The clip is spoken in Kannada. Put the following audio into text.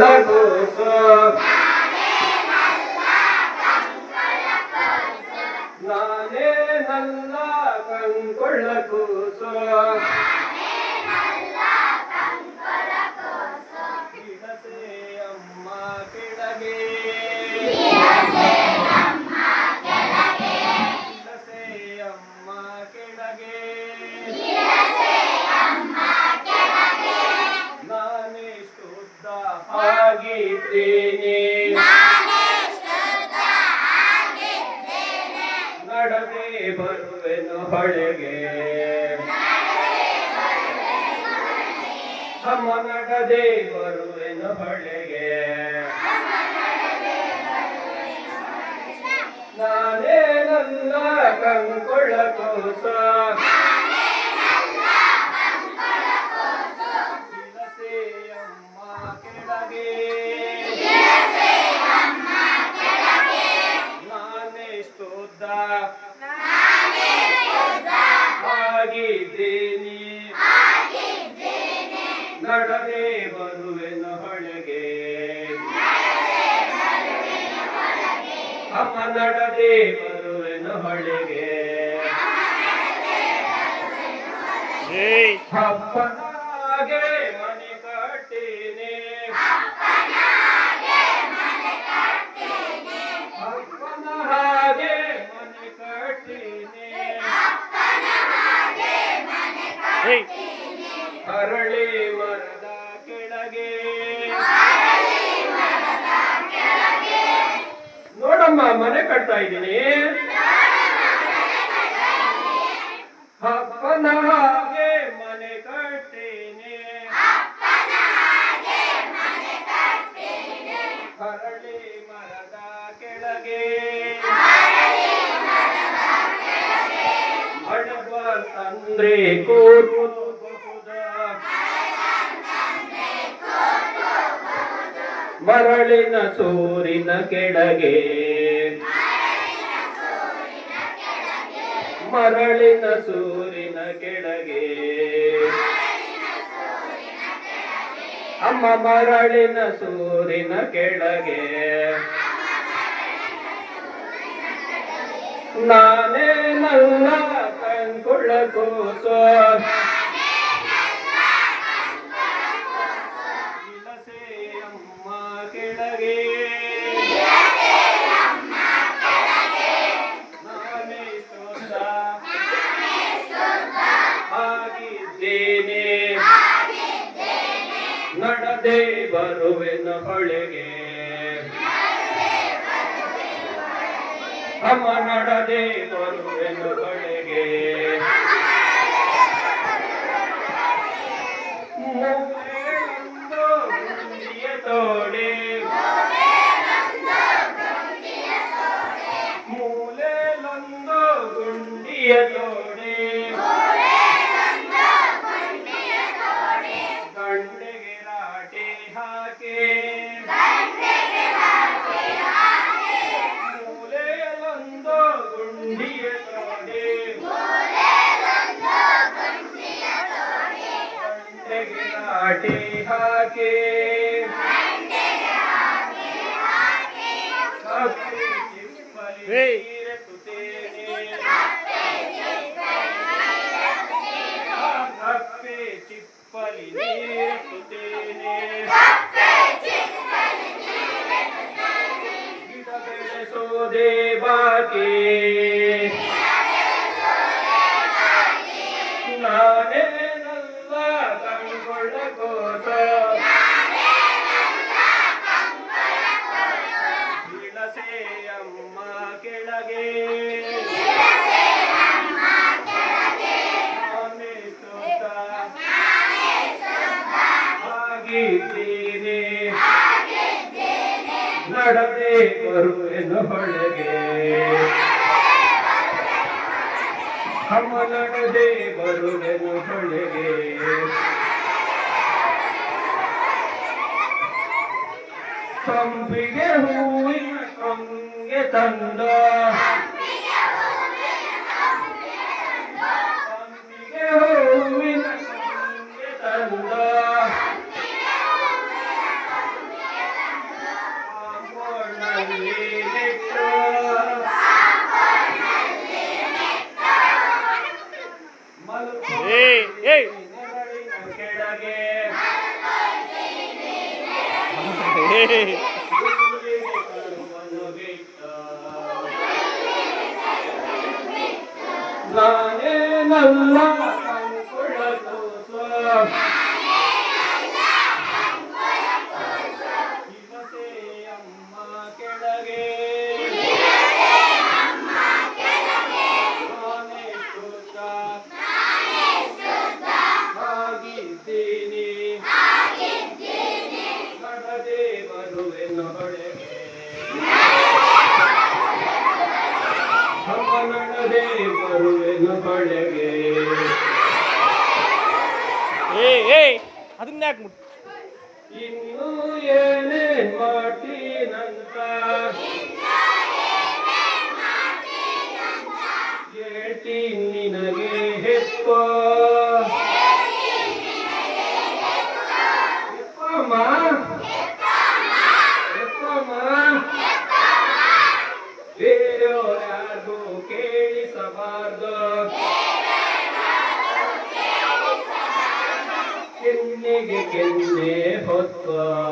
ನಾನೇ ಹೊಳೆಗೆ. ಸಮ ನಡದೆ ಬರುವೆನು ಹೊಳೆಗೆ. ನಾನೇ ನನ್ನ ಕಂಕುಳ ಕೋಸ. ನಡದೆ ಬರುವೆನು ಹೊಳೆಗೆ. ಅಮ್ಮ ನಡದೆ ಬರುವೆನು ಹೊಳೆಗೆ ಅಪ್ಪನಾಗೆ ನೋಡಮ್ಮ ಮನೆ ಕಟ್ತಾ ಇದ್ದೀನಿ. ಅಪ್ಪನ ಹಾಗೆ ಮನೆ ಕಟ್ಟಿನಿ. ಹರಳಿ ಮರದ ಕೆಳಗೆ. ಮಡವ ತಂದ್ರೆ ಕೂರುಬಹುದ ಮರಳಿನ ಸೂರಿನ ಕೆಳಗೆ. ಮರಳಿನ ಸೂರಿನ ಕೆಳಗೆ. ಅಮ್ಮ ಮರಳಿನ ಸೂರಿನ ಕೆಳಗೆ. ನಾನೇ ನನ್ನ ಕಂಕುಳ ಕೂಸು. ಬರುವೆನ ಹೊಳೆಗೆ. ಅಮ್ಮ ನಡದೆ ಬರುವೆನು ಹೊಳೆಗೆ. ಗುಂಡಿಯ ತೋಡೆ ಗಂಡೆಗೆ ರಾಟೆ ಹಾಕಿ ಕಪ್ಪೆ ಚಿಪ್ಪಲಿ ನೀರೆತ್ತುತ್ತೇನೆ. ಕಪ್ಪೆ ಚಿಪ್ಪಲಿ ನೀರೆತ್ತುತ್ತೇನೆ. ಗಿಡ ಬೆಳೆಸೋದೇ ಬಾಕಿ ಆಗಿದ್ದೀನಿ ನಡದೆ ಬರುವೆನು ಹೊಳೆಗೆ ಅಮ್ಮ ನಡದೆ ಬರುವೆನು ಹೊಳೆಗೆ ಸಂಪಿಗೆ ಹೂವಿನ ಕಂಗೆ ತಂದ ನಾನೇ ನನ್ನ ಅದನ್ನ ಯಾಕೆ ಮುಟ್ ಇನ್ನೂ ಏನೇ ಮಾಡ್ತೀನಂತ কেন্দ্রে হত্যা